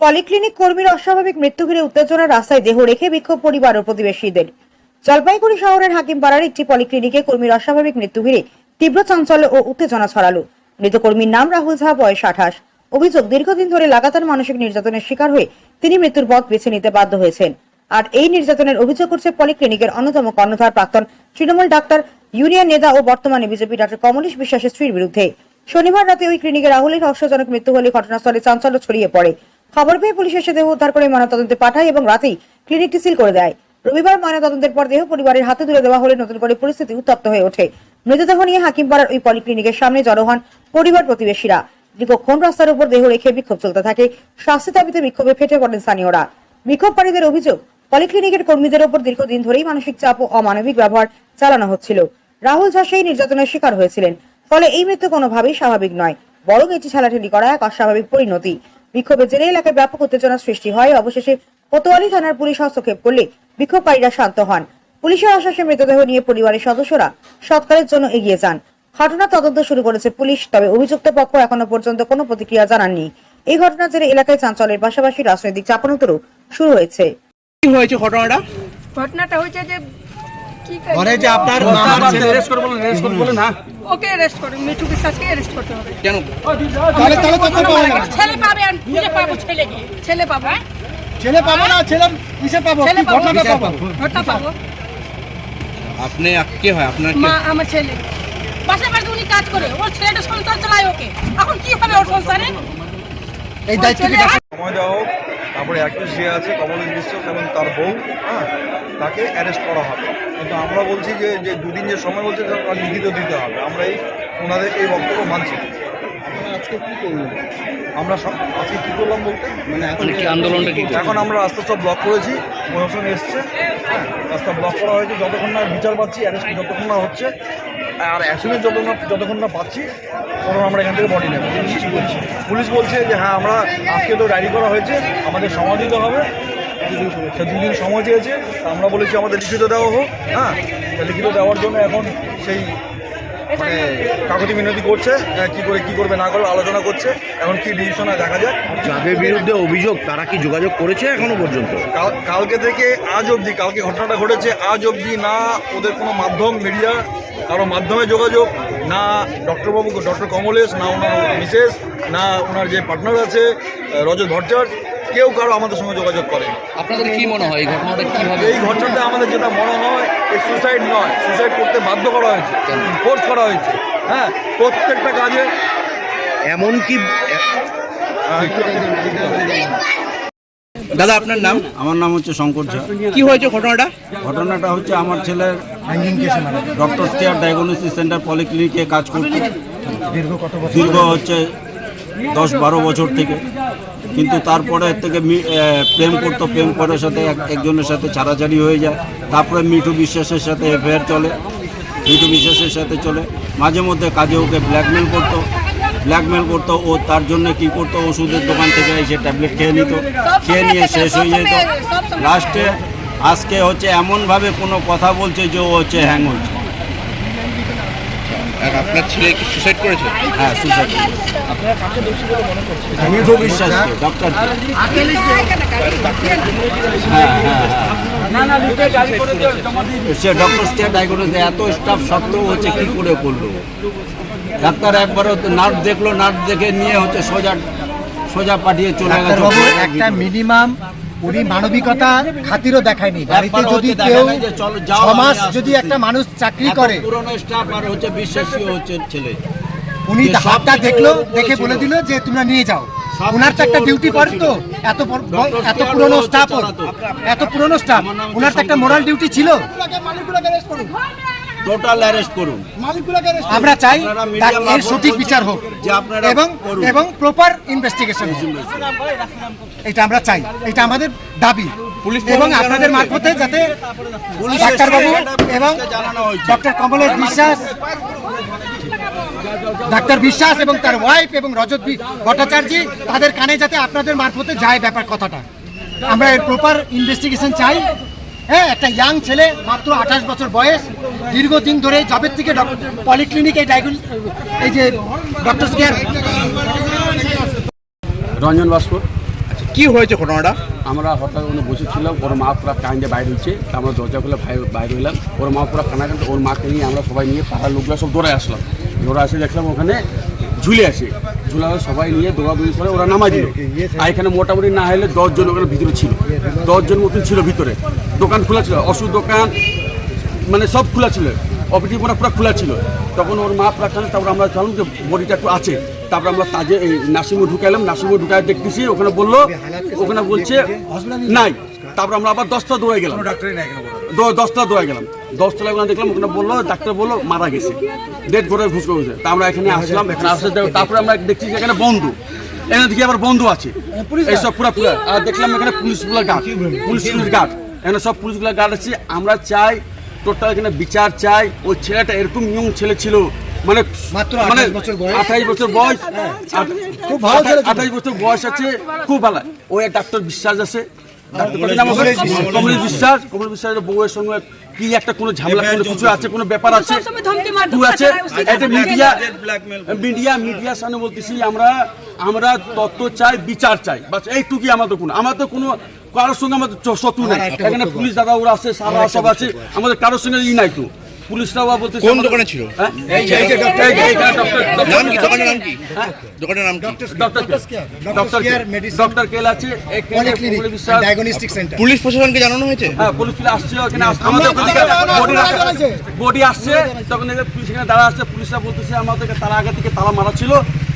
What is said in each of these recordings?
Polyclinic কর্মীর অস্বাভাবিক মৃত্যু ঘিরে উত্তেজনার রাস্তায় দেহ রেখে বিক্ষোভ পরিবার ও প্রতিবেশীদের। জলপাইগুড়ি শহরের হাকিমপাড়ার একটি পলিক্লিনিকে কর্মীর অস্বাভাবিক মৃত্যু ঘিরে তীব্র চাঞ্চল্য ও উত্তেজনা ছড়ালো। মৃত কর্মীর নাম রাহুল ঝা, বয়স আঠাশ। অভিযোগ, দীর্ঘদিন ধরে লাগাতার মানসিক নির্যাতনের শিকার হয়ে তিনি মৃত্যুর পথ বেছে নিতে বাধ্য হয়েছেন। আর এই নির্যাতনের অভিযোগ করছে পলিক্লিনিকের অন্যতম কর্ণধার প্রাক্তন তৃণমূল ডাক্তার, ইউনিয়ন নেতা ও বর্তমানে বিজেপি ডাক্তার কমলেশ বিশ্বাসের স্ত্রীর বিরুদ্ধে। শনিবার রাতে ওই ক্লিনিকে রাহুলের রহস্যজনক মৃত্যু হলে ঘটনাস্থলে চাঞ্চল্য ছড়িয়ে পড়ে। খবর পেয়ে পুলিশ এসে দেহ উদ্ধার করে ময়নাতদন্তে পাঠায় এবং রাতেই ক্লিনিকটি সিল করে দেয়। রবিবার ময়নাতদন্তের পর দেহ পরিবারের হাতে তুলে দেওয়া হলে নতুন করে পরিস্থিতি উত্তপ্ত হয়ে ওঠে। মৃতদেহ নিয়ে হাকিমপাড়ার ওই পলিক্লিনিকের সামনে জড়ো হন পরিবার প্রতিবেশীরা। দীর্ঘক্ষণ রাস্তার উপর দেহ রেখে বিক্ষোভ চলতে থাকে। শাস্তি দাবিতে বিক্ষোভে ফেটে পড়েন স্থানীয়রা। বিক্ষোভকারীদের অভিযোগ, পলিক্লিনিকের কর্মীদের ওপর দীর্ঘদিন ধরেই মানসিক চাপ ও অমানবিক ব্যবহার চালানো হচ্ছিল। রাহুল ঝা সেই নির্যাতনের শিকার হয়েছিলেন। ফলে এই মৃত্যু কোনোভাবেই স্বাভাবিক নয়, বরং এটি ঠেলাঠেলি করা এক অস্বাভাবিক পরিণতি। বিক্ষোভে জেলে এলাকায় ব্যাপক উত্তেজনা সৃষ্টি হয়। অবশেষে কোতোয়ালি থানার পুলিশ হস্তক্ষেপ করলে বিক্ষোভকারীরা শান্ত হন। পুলিশের আশ্বাসে মৃতদেহ নিয়ে পরিবারের সদস্যরা সৎকারের জন্য এগিয়ে যান। ঘটনা তদন্ত শুরু করেছে পুলিশ তবে অভিযুক্ত পক্ষ এখনও পর্যন্ত কোনো প্রতিক্রিয়া জানাননি। এই ঘটনার জেরে এলাকায় চাঞ্চল্যের পাশাপাশি রাজনৈতিক চাপানোতরও শুরু হয়েছে। কি হয়েছে ঘটনাটা? ঘটনাটা হয়েছে যে মানে যে আপনার মামার ছেলে রেস্ট করে বলেন রেস্ট করে বলেন হ্যাঁ? ওকে অ্যারেস্ট করুন মিঠু বিশ্বাসকে অ্যারেস্ট করতে হবে। কেন? তাহলে তাহলে তো পাবো না। ছেলে পাবে আর খুঁজে পাবো ছেলেকে ছেলে পাবো হ্যাঁ? ছেলে পাবো না ছেলে কিসে পাবো? ছেলে কি পাবো। ঘটনাটা পাবো? ঘটনা পাবো। আপনি কে হয়? আপনার কে? মা আমার ছেলে। বাসা বাড়িতে উনি কাজ করে ওর ছেলেটা সংসার চালায় ওকে। এখন কি হবে ওর সংসারে? এই দায়িত্ব কি সময় দেওয়া হোক তারপরে একত্রিশ যে আছে কমলেশ বিশ্বাস এবং তার বউ হ্যাঁ তাকে অ্যারেস্ট করা হবে। কিন্তু আমরা বলছি যে যে দুদিন যে সময় বলছে তার লিখিত দিতে হবে। আমরা এই ওনাদের এই বক্তব্য মানছি। না। আমরা সব আজকে কী করলাম বলতে? মানে কি আন্দোলনটা কি এখন আমরা রাস্তা সব ব্লক করেছি প্রশাসন এসছে হ্যাঁ রাস্তা ব্লক করা হয়েছে যতক্ষণ না বিচার পাচ্ছি অ্যারেস্ট যতক্ষণ না হচ্ছে আর অ্যাকশনে যত না যতক্ষণ না পাচ্ছি তখন আমরা এখান থেকে বডি নেব। নিশ্চিত বলছি। পুলিশ বলছে যে হ্যাঁ আমরা আজকে তো ডায়েরি করা হয়েছে আমাদের সময় দিতে হবে। সে দুদিন সময় চেয়েছে আমরা বলেছি আমাদের লিখিত দেওয়া হোক হ্যাঁ তা লিখিত দেওয়ার জন্য এখন সেই মানে কাগজি মিনতি করছে কি করে কি করবে না করবে আলোচনা করছে। এখন কি ডিসিশন দেখা যাক। যাদের বিরুদ্ধে অভিযোগ তারা কি যোগাযোগ করেছে এখনও পর্যন্ত? কাল- কালকে থেকে আজ অবধি কালকে ঘটনাটা ঘটেছে আজ অবধি না ওদের কোনো মাধ্যম মিডিয়া কারও মাধ্যমে যোগাযোগ না ডক্টরবাবু ডক্টর কমলেশ না ওনার মিসেস না ওনার যে পার্টনার আছে রজত ভট্টাচার্য কেউ কারও আমাদের সঙ্গে যোগাযোগ করে আপনাদের কি মনে হয় এই ঘটনাটা কীভাবে? এই ঘটনাটা আমাদের যেটা মনে হয় এই সুসাইড নয়। সুসাইড করতে বাধ্য করা হয়েছে ফোর্স করা হয়েছে। হ্যাঁ প্রত্যেকটা কাজে এমন কি দাদা আপনার নাম? আমার নাম হচ্ছে শঙ্কর ঝা। কি হয়েছে ঘটনাটা? ঘটনাটা হচ্ছে আমার ছেলের ডক্টর কেয়ার ডায়াগনোসিস সেন্টার পলিক্লিনিকে কাজ করতো। দীর্ঘ হচ্ছে দশ বারো বছর থেকে। কিন্তু তারপরে থেকে প্রেম করতো প্রেম করার সাথে এক- একজনের সাথে ছাড়াছাড়ি হয়ে যায়। তারপরে মিঠু বিশ্বাসের সাথে অ্যাফেয়ার চলে। মিঠু বিশ্বাসের সাথে চলে। মাঝে মধ্যে কাজে ওকে ব্ল্যাকমেল করতো। ব্ল্যাকমেল করতো ও তার জন্য কি করতো ওষুধের দোকান থেকে এসে ট্যাবলেট খেয়ে নিত। খেয়ে নিয়ে শেষ হয়ে যেত। লাস্টে আজকে হচ্ছে এমনভাবে কোনো কথা বলছে যে ও হচ্ছে হ্যাং হচ্ছে আর আপনার ছেলে কি সুসাইড করেছে? হ্যাঁ সুসাইড বিশ্বাস ডক্টর হ্যাঁ হ্যাঁ সে ডক্টর স্টেট এত স্টাফ সত্ত্বেও হচ্ছে কি করে করল? ডাক্তার একবারও নার্ভ দেখল নার্ভ দেখে নিয়ে হচ্ছে সোজা সোজা পাঠিয়ে চলে গেছে একটা মিনিমাম উনি মানবিকতা খাতিরও দেখায়নি। বাড়িতে যদি কেউ মাস যদি একটা মানুষ চাকরি করে পুরনো স্টাফ আর হচ্ছে বিশ্বাসী হচ্ছে ছেলে। উনি হাতটা দেখল দেখে বলে দিল যে তোমরা নিয়ে যাও। ওনার তো একটা ডিউটি পড়ে তো। এত বড়- এত পুরনো স্টাফ এত পুরনো স্টাফ ওনার তো একটা মোরাল ডিউটি ছিল। টোটাল অ্যারেস্ট করুন। আমরা চাই এর সঠিক বিচার হোক যে আপনারা এবং এবং প্রপার ইনভেস্টিগেশন এটা আমরা চাই। এটা আমাদের দাবি। পুলিশ এবং আপনাদের মারফতে যাতে ডাক্তারবাবু এবং ডক্টর কমলেশ বিশ্বাস ডাক্তার বিশ্বাস এবং তার ওয়াইফ এবং রজত ভট্টাচার্য তাদের কানে যাতে আপনাদের মারফতে যায় ব্যাপার কথাটা। আমরা এর প্রপার ইনভেস্টিগেশন চাই। হ্যাঁ একটা ইয়াং ছেলে মাত্র আঠাশ বছর বয়স দীর্ঘদিন ধরে জবের থেকে পলিক্লিনিক এই ডায়াগন এই যে ডক্টর কেয়ার রঞ্জন ভাস্কর আচ্ছা কি হয়েছে ঘটনাটা? আমরা হঠাৎ ওখানে বসেছিলাম ওর মা পুরো কান্দে বাইরে হচ্ছে আমরা দরজা খুলে বাইরে হইলাম ওর মা পুরো কান্না কান্দে ওর মাকে নিয়ে আমরা সবাই নিয়ে পাড়ার লোকরা সব দৌড়ে আসলাম। দৌড়ে আসে দেখলাম ওখানে ঝুলে আসে ঝুলে আসে সবাই নিয়ে দৌড়াদৌড়ি করে ওরা নামাই দিল। আর এখানে মোটামুটি না হলে দশজন ওখানে ভিতরে ছিল। দশজন মতন ছিল ভিতরে। দোকান খোলা ছিল ওষুধ দোকান মানে সব খোলা ছিল। অপিটি পুরো পুরো খোলা ছিল। তখন ওর মা পুরা কানে তারপর আমরা জানলাম যে বডিটা একটু আছে। তারপর আমরা তাজে এই নাসিমে ঢুকাইলাম নাসিমে ঢুকাই দেখতেছি ওখানে বলল ওখানে বলছে নাই। তারপর আমরা আবার দশটা দৌড়ে গেলাম। দশটা দৌড়ে গেলাম। দশটা ওখানে দেখলাম ওখানে বলল ডাক্তার বলল মারা গেছে। ডেট করে ঘুষ করেছে তা আমরা এখানে আসলাম এখানে আসলে তারপরে আমরা দেখছি যে এখানে বন্ধু। এখানে দেখি আবার বন্ধু আছে। এইসব পুরো পুরো। আর দেখলাম এখানে পুলিশ পুলিশগুলো গার্ড। Police police guard. এখানে সব পুলিশগুলো গার্ড আছে। আমরা চাই টোটাল এখানে বিচার চাই। ওই ছেলেটা এরকম ইয়ং ছেলে ছিল। মানে মাত্র মানে 28 বছর বয়স। আঠাইশ বছর বয়স। খুব ভালো আঠাইশ বছর বয়স আছে। খুব ভালো। ওই এক ডাক্তার বিশ্বাস আছে। ডাক্তার কমলেশ বিশ্বাস। কমলেশ বিশ্বাসের বউয়ের সঙ্গে কি একটা কোনো ঝামেলা কোনো কিছু আছে কোনো ব্যাপার আছে? ধমকি আছে। এটা মিডিয়া মিডিয়া মিডিয়ার সামনে বলতেছি আমরা আমরা তত্ত্ব চাই বিচার চাই। বাস এইটুকুই আমাদের কোনো আমাদের কোনো কারোর সঙ্গে আমাদের শত্রু নেই। এখানে পুলিশ দাদা ওরা আছে সারা সব আছে। আমাদের কারোর সঙ্গে ই নাই তো। পুলিশরাও বলতে কোন দোকানে ছিল? নাম কি? দোকানের নাম কি? হ্যাঁ? দোকানের নাম ডক্টর ডক্টর ডক্টর কেল আছে। এখানে ডায়াগনস্টিক সেন্টার। পুলিশ প্রশাসনকে জানানো হয়েছে? হ্যাঁ পুলিশ আসছে ওখানে আমাদের বডি বডি আসছে। তখন পুলিশ এখানে দাঁড়া আসছে পুলিশরা বলতেছে আমাদেরকে তারা আগে থেকে তালা মারা ছিল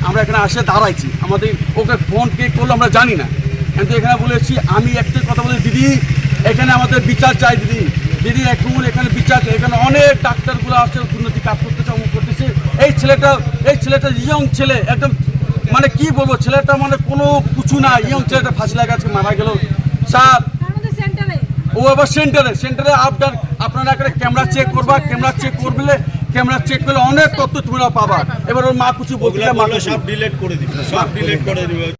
আমরা এখানে আসে দাঁড়াইছি। আমাদের ওকে ফোন কে করল আমরা জানি না। কিন্তু এখানে বলেছি আমি একটাই কথা বলি দিদি এখানে আমাদের বিচার চাই দিদি। দিদি এখন এখানে বিচার চাই। এখানে অনেক ডাক্তারগুলো আসছে উন্নতি কাজ করতেছে অমুক করতেছে। এই ছেলেটা এই ছেলেটা ইয়ং ছেলে একদম মানে কি বলব ছেলেটা মানে কোনো কিছু না ইয়ং ছেলেটা ফাঁসি লাগা আজকে মারা গেল। স্যার সেন্টারে ও আবার সেন্টারে সেন্টারে আপনার আপনারা একটা ক্যামেরা চেক করবা ক্যামেরা চেক করলে ক্যামেরা চেক করলে অনেক তথ্য তোমরা পাবা। এবার ওর মা কিছু বলতে মা কিছু সব ডিলেট করে দিবে সব ডিলেট করে দিবে।